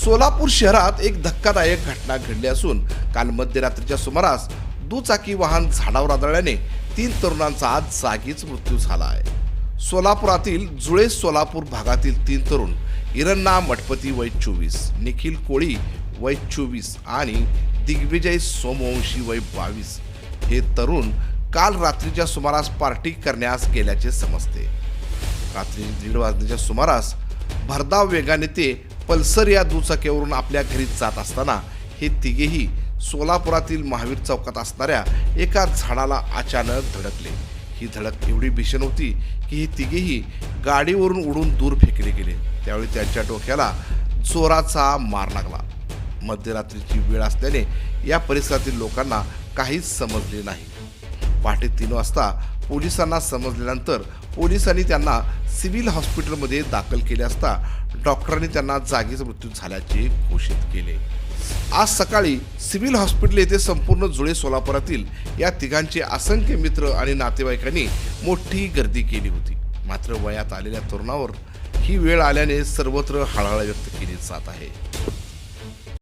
सोलापूर शहरात एक धक्कादायक घटना घडली असून काल मध्यरात्रीच्या सुमारास दुचाकी वाहन झाडावर आदळल्याने तीन तरुणांचा आज जागीच मृत्यू झाला आहे. सोलापुरातील जुळे सोलापूर भागातील तीन तरुण इरण्णा मठपती वय चोवीस निखिल कोळी वय चोवीस आणि दिग्विजय सोमवंशी वय बावीस हे तरुण काल रात्रीच्या सुमारास पार्टी करण्यास गेल्याचे समजते. रात्री दीड वाजण्याच्या सुमारास भरधाव वेगाने ते पल्सर या दुचाकीवरून आपल्या घरी जात असताना हे तिघेही सोलापुरातील महावीर चौकात असणाऱ्या एका झाडाला अचानक धडकले. ही धडक एवढी भीषण होती की हे तिघेही गाडीवरून उडून दूर फेकले गेले. त्यावेळी त्यांच्या डोक्याला चोराचा मार लागला. मध्यरात्रीची वेळ असल्याने या परिसरातील लोकांना काहीच समजले नाही. पहाटे तीन वाजता पोलिसांना समजल्यानंतर पोलिसांनी त्यांना सिव्हिल हॉस्पिटलमध्ये दाखल केले असता डॉक्टरांनी त्यांना जागीच मृत्यू झाल्याचे घोषित केले. आज सकाळी सिव्हिल हॉस्पिटल येथे संपूर्ण जुळे सोलापुरातील या तिघांचे असंख्य मित्र आणि नातेवाईकांनी मोठी गर्दी केली होती. मात्र वयात आलेल्या तरुणावर ही वेळ आल्याने सर्वत्र हळहळ व्यक्त केली जात आहे.